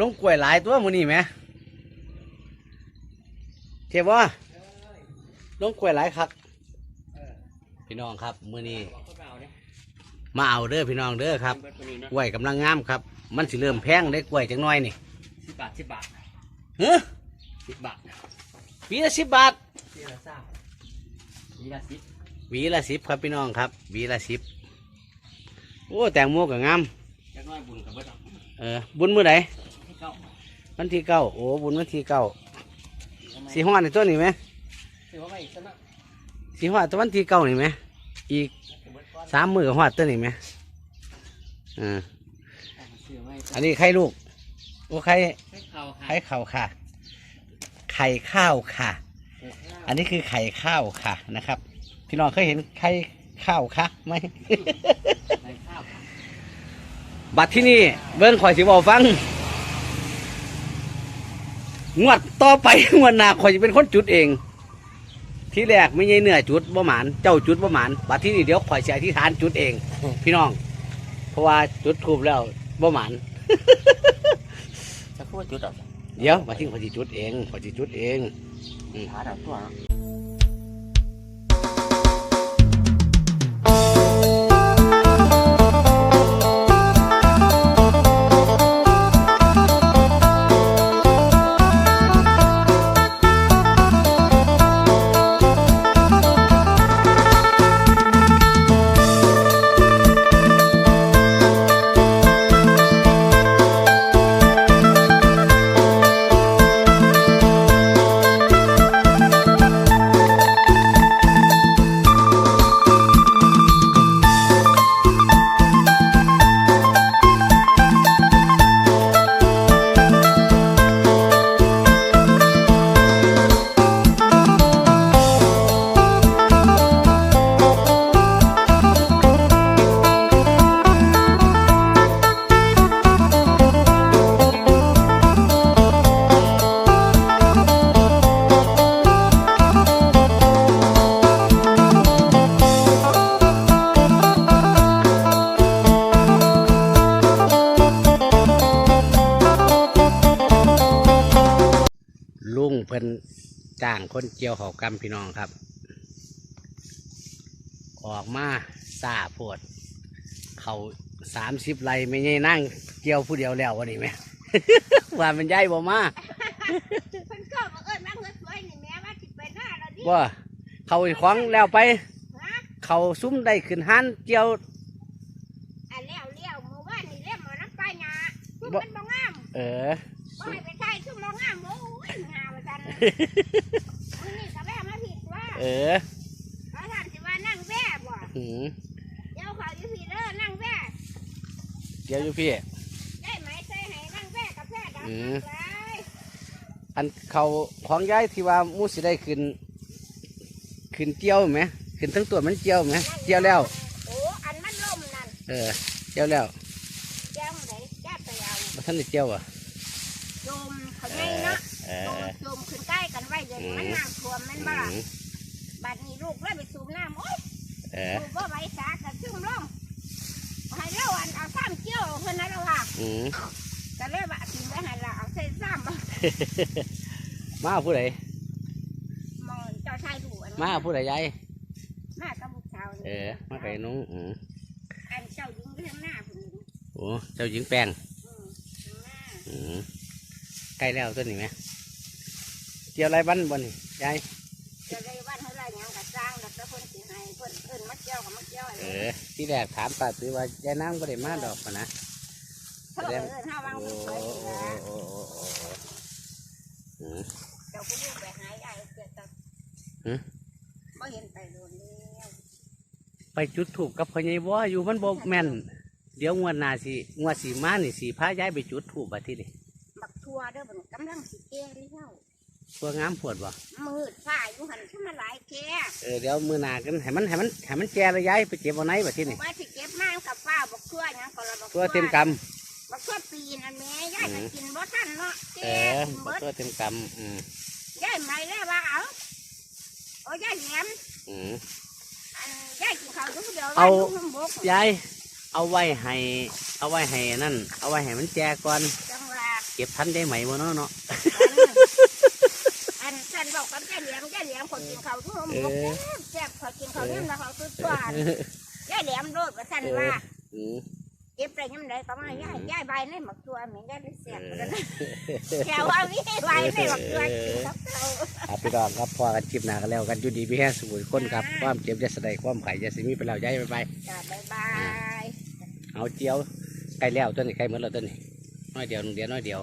ลงกล้วยหลายตัวมื้อนี้แหมเจ็บบ่ลงกล้วยหลายคักพี่น้องครับมื้อนี้มาเอาเด้อพี่น้องเด้อครับกล้วยกำลังงามครับ มันสิเริ่มแพงได้กล้วยจังน้อยนี่สิบบาทสิบบาทเฮ้อสิบบาทหวีละสิบบาทสี่ละสามสี่ละสิบหวีละสิบครับพี่น้องครับหวีละสิบโอ้แตงโมก็งามจักหน้อยบุญกับเบิดเอาเออบุญมื้อใดให้เก้า วันที่เก้าโอ้บุญวันที่เก้าสีห้อในตัวนี้ไหมถือว่าไม่ชนะสีห้อตัววันที่เก้านี่ไหมอีกเบิดก้อนสามมือห้อตัวนี้ไหมอ่าถือไม่อันนี้ไข่ลูกโอ้ไข่ให้เขาค่ะ ไข่ข้าวค่ะไข่ข้าวค่ะหกห้าอันนี้คือไข่ข้าวค่ะนะครับ พี่น้องเคยเห็นไข่ข้าวค่ะไหมในข้าวค่ะบัตรที่นี่เบิ้งข่อยสิบอกฟัง งวดต่อไปงวดหน้าข่อยจะเป็นคนจุดเอง ที่แรกไม่ใช่เนื้อจุดบ่หมานเจ้าจุดบ่หมานบัตรที่นี่เดี๋ยวข่อยจะอธิษฐานจุดเอง พี่น้อง เพราะว่าจุดทูบแล้วบ่หมานจะพูดจุดอะเดี๋ยวบัตรที่ข่อยจะจุดเองข่อยจะจุดเอง หาดาวตัว จ้างคนเกี่ยวเขากำพี่น้องครับ ออกมาซาโพดเขาสามสิบไรไม่ใช่นั่งเกี่ยวผู้เดียวแล้ววันนี้ไหมว่ามันใหญ่บ่มาเพิ่นก็มาเอิ้นว่าเงินสวยนี่แม่ว่าสิไปหน้าแล้วดิว่าเขาอีกของแล้วไปฮะเขาซุ้มได้ขึ้นหันเกี่ยวอันแล้วเลี้ยวเมื่อวานนี่เลี้ยวมาน้ำปลาหยาคือบ่มันบ่งาม เออบ่ให้ไปใช้คือบ่งามโอ้ยงา มว่าซั่นมื้อนี้ก็แม่มาผิดว่าเออเขาถามสิว่านั่งแว่บ่หืมเดี๋ยวเขาอยู่พี่เด้อนั่งแว่เกี่ยวอยู่พี่ ได้ไหมใส่ให้นั่งแว่กับแว่ดำอืม ไปอันเขาของย้ายที่ว่ามูสิได้ขึ้น ขึ้นเกี่ยวไหมขึ้นทั้งตัวมันเกี่ยวไหมเกี่ยวแล้ว โอ้อันมันล่มนั่นเออเกี่ยวแล้วแก้วไหนแก้วไปเอามาท่านได้เกี่ยวอะโจมเขาใหญ่เนาะ เดี๋ยวนี้มันน้ำท่วมแมันบ่ล่ะอืมบัดนี้ลูกเลยไปสูบน้ำโอ๊ยเออสูบว่าไหวสากระชุ่มลงให้เราอันเอาซ้ำเกี่ยวเพิ่นนะเราว่าอืมก็เลยว่าทิ้งไว้ให้เราเอาใส่ซ้ำมาผู้ใดมองเจ้าชายดูอันมาผู้ใดยายมากับบุกสาวนี่เออมาไก่นุ้งอืมอันเจ้ายิงไปทางหน้าพุ่นนี่โอ้เจ้าหญิงแปลงอืมทางหน้าอืมใกล้แล้วตัวนี้ไหมเกี่ยวอะไรบ้านบ่นี่ยายจะได้วันเท่าไรหยังกับสร้างแล้วก็เพิ่นสิให้เพิ่นเอิ้นมาเกี่ยวกับมาเกี่ยวอันเอนี้อที่แรกถามป้าตือว่ายายนางบ่ได้มาดอกปะนะเพิ่นเอิ้นห้าวางโอ้เพิ่นโอ้สวยโอ้นี่โอ้นะโอ้โอ้โอ้อืมเจ้าก็ยิ่งไปหายายเกิดจากหือบ่เห็นไปโดนแล้วไปจุดถูกกับพ่อใหญ่บ่อยู่มันบ่แม่นเดี๋ยวงวดหน้าสิงวดสีมานี่สิพายายไปจุดถูกบัดที่นี่บักทัวเด้อเพิ่นกำลังสิแก่แล้ว ตัวงามปวดบ่มืดฝ้าอยู่หันขึ้นมาหลายแก่เออเดี๋ยวมือหน้ากันให้มันให้มันให้มันแก่ระยายไปเก็บเอาไหนบัดที่นี่ว่าสิเก็บมากับฝ้าบักทั่วหยังก็ละบักตัวเต็มกบักทั่วปีนั่นแหม่ยายก็กินบ่ทันเนาะำเอแก่อกินบัเบิกดตัวเต็มกำอืมยายไม่เลยว่าเอาโอ้ยายแหลมอืมอันยายกินข้าวอยู่ผู้เดียวเอาว่ยู่ข้างบกยายเอาไว้ให้เอาไว้ให้นั่น เอาไว้ให้มันแก่ก่อนจังว่าเก็บทันได้ไหมวะเนาะเนาะ อันฉันบอกกับแก่เหลียมแก่เหลียมคนกินข้าวทุ่มเออแซ่บขอกินข้าวเนี่ยแล้วเขาซื้อตัวแก่เหลียมโลดว่าฉันว่าอืมเก็บไปยังไงก็มาย่ายย่ายใบในหมักตัวเหมือนกันเสียบกันแถวว่ามีใบในหมักตัวกินกับเราครับพี่น้องครับพอกันจิบหนากันแล้วกันอยู่ดีพี่แห้งสมุนคนครับความเจ็บจะแสดงความไข่จะสิมีไปแล้วย้ายไปไปจ้าบายบายเอาเจียวไก่แล้วตัวนี้ไก่เหมือนเราตัวนี้น้อยเดียวหนึ่งเดียวน้อยเดียว